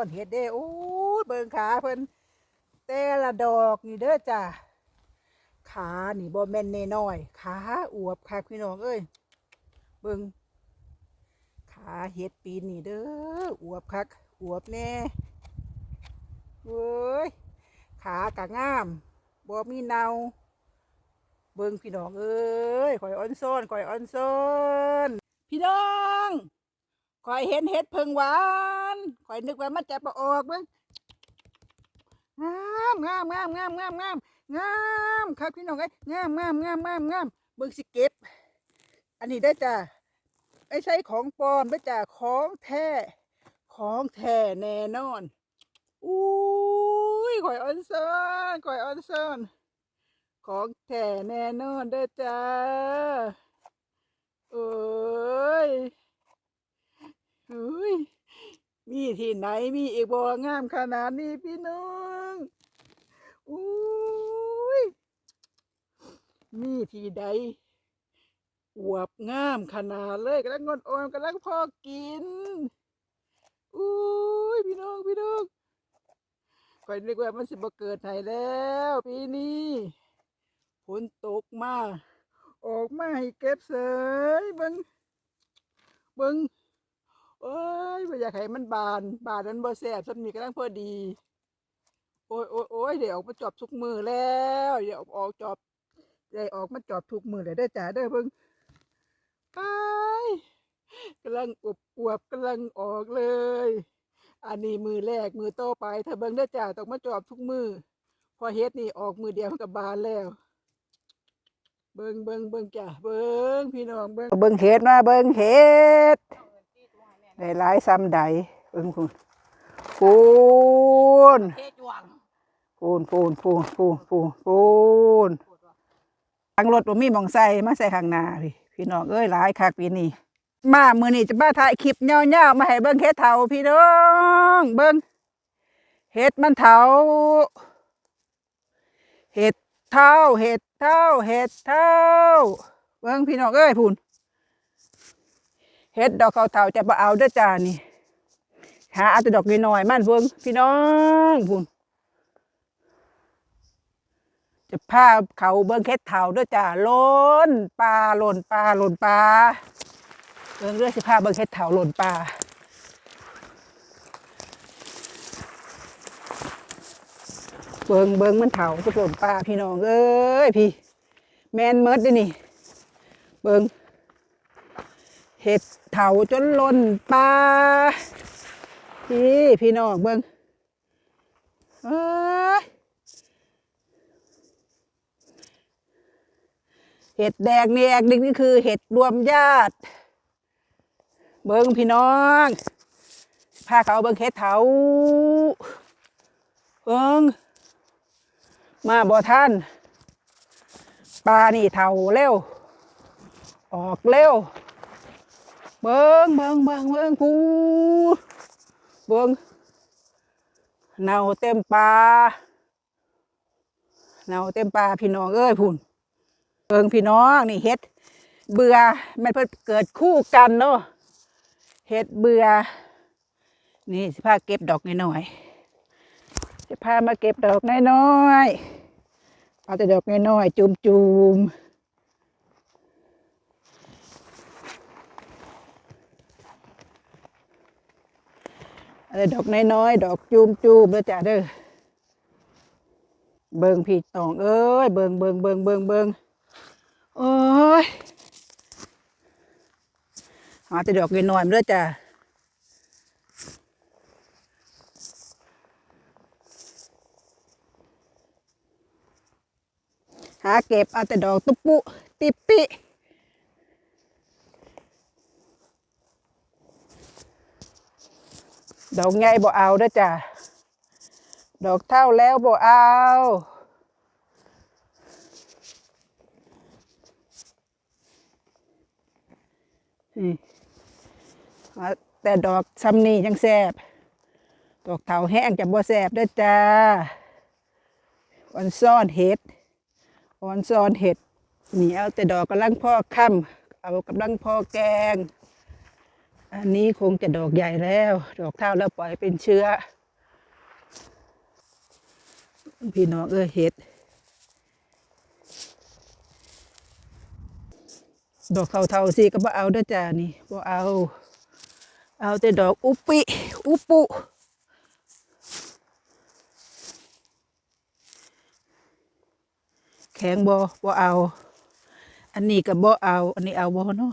ต้นเห็ดเด้โอ้ยเบิ่งขาเพิ่นแต่ละดอกนี่เด้อจ้ะขานี่บ่แม่นน้อยขาอวบค่ะพี่น้องเอ้ยเบิ่งขาเห็ดปีนนี่เด้ออวบคักอวบแน่เว้ยขากะงามบ่มีเนาเบิ่งพี่น้องเอ้ยข่อยอ่อนซ้อนข่อยอ่อนซ้อนพี่น้อง ข่อยเห็นเห็ดเพิงหวานข่อยนึกว่ามันจะปออกเบิ่งงามงามงามงามงามงามงามครับพี่น้องเอ้งามงามงามงามงามเบิ่งสิเก็บ อันนี้ได้จ้ะไม่ใช่ของปลอมได้จ้ะของแท้ของแท้แน่นอนอุ้ยข่อยออนเซอนข่อยออนเซอนของแท้แน่นอนเด้อจ้าเอ้ย เฮ้ยมีที่ไหนมีอีกบ่งามขนาดนี้พี่น้องอุ้ยมีที่ใดอวบงามขนาดเลยกำลังงดอ่อนกำลังพอกินอุ้ยพี่น้องพี่น้องคอยนึกว่ามันสิบ่เกิดไห้แล้วปีนี้ฝนตกมาออกมาให้เก็บเสยเบิงเบิง โอ้ยบ่อยากให้มันบาน บานนั้นบ่แซ่บสำนีกำลังพอดี โอ้ยโอ้ยโอ้ยเดี๋ยวออกมาจอบทุกมือแล้วเดี๋ยวออกจอบได้ออกมาจอบทุกมือเลยได้จ้าเด้เบิงไปกำลังอวบอวบกำลังออกเลย อันนี้มือแรกมือโตอไปถ้าเบิงได้จ้าต้องมาจอบทุกมือพอเฮ็ดนี่ออกมือเดียวกับบานแล้ว เบิ่งเบิ่งเบิ่งจ้ะเบิ่งพี่น้องเบิ่งเบิ่งเห็ดมาเบิ่งเห็ด ได้หลายซ้ำใดเบิ่งพูนพูนเทจวงพูนพูนพูนพูนพูนพูนทางรถบ่มีหมองใส่มาใส่ข้างหน้าพี่พี่น้องเอ้ยหลายคักปีนี้มามื้อนี้จะมาถ่ายคลิปยาวๆมาให้เบิ่งเห็ดเถาพี่น้องเบิ่งเห็ดมันเถาเห็ดเท่าเห็ดเท่าเห็ดเท่าเบิ่งพี่น้องเอ้ยพูน เห็ดดอกเขาเท่าจะบ่เอาเด้อจ้านี่หาเอาแต่ดอกน้อยๆมันเบิ่งพี่น้องพูนจะพาเขาเบิ่งเห็ดเท่าเด้อจ้าล้นปลาล่นปลาล่นปลาเบิ่งเรื่องสิพาเบิ่งเห็ดเท่าล่นปลาเบิงเบิงมันเถาสุดล่นปลาพี่น้องเอ้ยพี่ แมนเมิดเด้นี่ เบิง ถาจนล่นปลาพี่พี่น้องเบิงเอ้ยเห็ดแดงนี่แอกนี่นี่คือเห็ดรวมญาติ เบิงพี่น้องพาเขาเบิงเห็ดเถาเบิงมาบ่ท่านปลานี่เท่าเร็ว ออกเร็ว เบิงเบิงเบิงเบิงพูเบิงเนาเต็มปลาเนาเต็มปลาพี่น้องเอ้ยพูนเบิงพี่น้องนี่เฮ็ด เบื่อมันเพิ่นเกิดคู่กันเนาะเฮ็ดเบื่อนี่สิพาเก็บดอกน้อยๆจะพามาเก็บดอกน้อยๆเอาแต่ดอกน้อยๆจุ่มๆ อาแต่ดอกน้อยๆดอกจุ่มๆเด้อจ้ะเด้อเบิงพีตองเอ้ยเบิงเบิงเบิงเบิงเบิงโอ้ยเอาแต่ดอกน้อยๆเด้อจ้ะหาเก็บเอาแต่ดอกตุ๊ปุติป ดอกไงบ่เอาเด้อจ้ะดอกเท่าแล้วบ่เอานี่แต่ดอกซ้ำนี่ยังแซบดอกเท่าแห้งจะบ่แซบเด้จ้าวันซ่อนเห็ดออนซอนเห็ดเหนี่เอาแต่ดอกกำลังพ่อค่ำเอากำลังพ่อแกง อันนี้คงจะดอกใหญ่แล้ว ดอกเท่าแล้วปล่อยเป็นเชื้อ พี่น้องเออเห็ด ดอกเท่าๆสิก็บ่เอาด้จ้านี่บ่เอา เอาแต่ดอกอุปิ อุปุแข็งบ่บ่เอา อันนี้ก็บ่เอา อันนี้เอาบ่เนาะ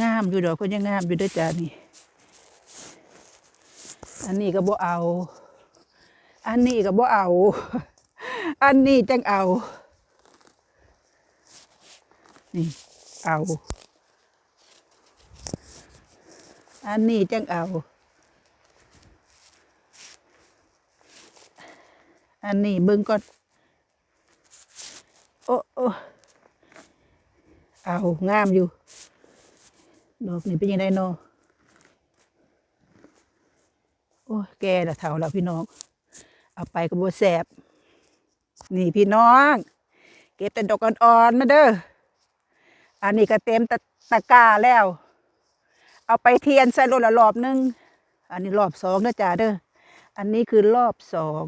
งามอยู่ดอกเพิ่นยังงามอยู่ด้อจ้านี่ อันนี้ก็บ่เอา อันนี้ก็บ่เอา อันนี้จังเอา นี่ เอา อันนี้จังเอา อันนี้เบิ่งก่อน โอ้โอ้เอา งามอยู่ ดอกนี่เป็นยังไงเนาะโอ้ยแก่ละเท่าแล้วพี่น้อง เอาไปก็บ่แสบ นี่พี่น้อง เก็บแต่ดอกอ่อนๆมาเด้อ อันนี้ก็เต็มตะตะกาแล้ว เอาไปเทียนใส่รถละรอบหนึง อันนี้รอบสองนะจ๊ะเด้อ อันนี้คือรอบสอง